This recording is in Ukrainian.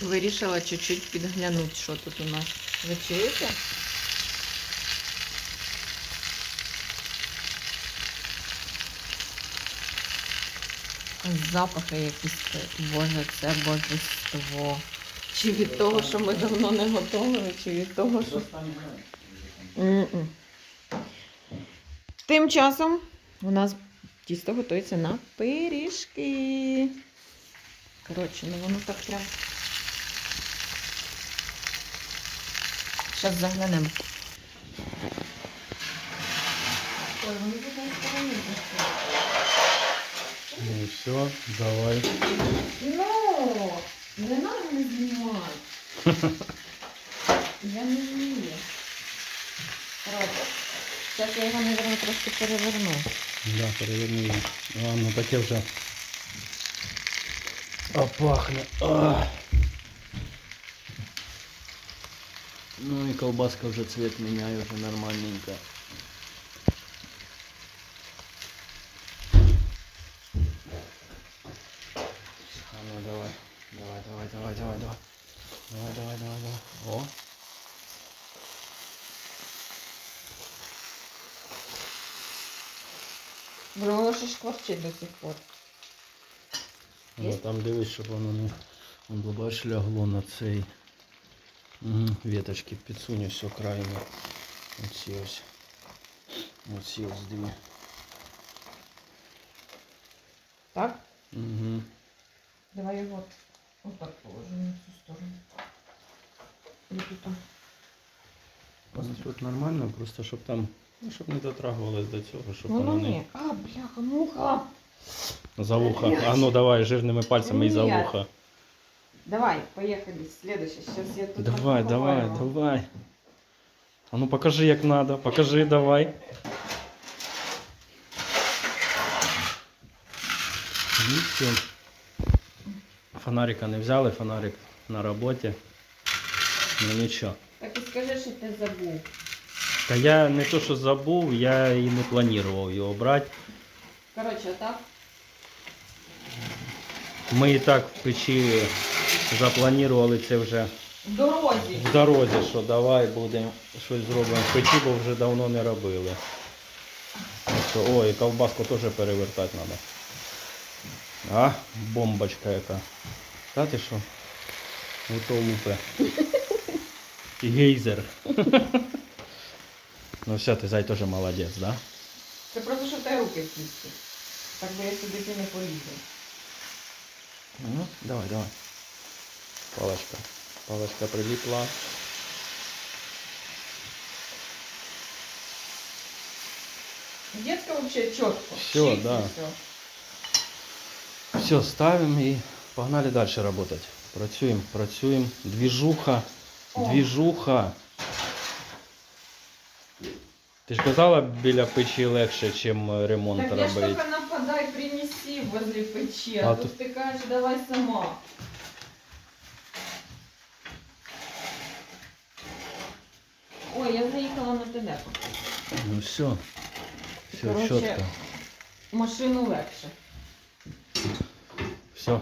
Вирішила чуть-чуть підглянути, що тут у нас. Ви чуєте? Запахи якісь, боже, це божество. Чи від того, що ми давно не готували, чи від того, що. Тим часом у нас тісто готується на пиріжки. Коротше, ну воно так прям. Зараз заглянемо. Ой, вони тут на стороні. Ну все, давай. Ну, не треба мене знімати. Я не вмію. Зараз я його, мабуть, трошки переверну. Да, переверни. його. Ну таке вже. А пахне. А. Ну і колбаска вже цвет міняє вже нормальненько. А ну давай. Давай, давай, давай, давай, давай. Давай, давай, давай, давай. О. Бо воно ще шкварчить до сих пор. Ну, Є? там дивись, щоб воно не он, бо лягло на цей угу. веточки підсунь ось крайне. Оці ось. Оці ось дві. Так? Угу. Давай його от, от так положимо на цю сторону. І тут. Ну, тут нормально, просто щоб там, ну, щоб не дотрагувалось до цього, щоб Ну, воно ну не. А, бляха, муха. за вуха. А ну давай, жирними пальцями і за Ні. вуха. Давай, поехали. Следующее. Сейчас я тут Давай, давай, покупаю. давай. А ну покажи, як надо, покажи, давай. І все. Фонарика не взяли, фонарик на роботі. Ну нічого. Так і скажи, що ти забув. Та я не то, що забув, я і не планував його брати. Коротше, так? Ми і так в печі запланували це вже В дорозі. в дорозі, що давай будемо щось зробимо в печі, бо вже давно не робили. Що, ой, ковбаску теж перевертати треба. А, бомбочка яка. Та ти що? Ото лупе. Гейзер. Ну все, ти зай теж молодець, да? Це просто, що в тебе руки чисті. Так би я сюди не полізу. Ну, давай, давай. Палочка. Палочка прилипла. Детка вообще чітко. Всё, Чик і да. всё. Все, ставимо і погнали далі працювати. Працюємо, працюємо. Двіжуха. О. Двіжуха. Ти ж казала, біля печі легше, ніж ремонт Так я ж робити. только нападай, принеси возле печи, а, А тут ты- ты кажешь, давай сама. Заїхала. Ну все. Все, Короче, чітко. Машину легше. Все,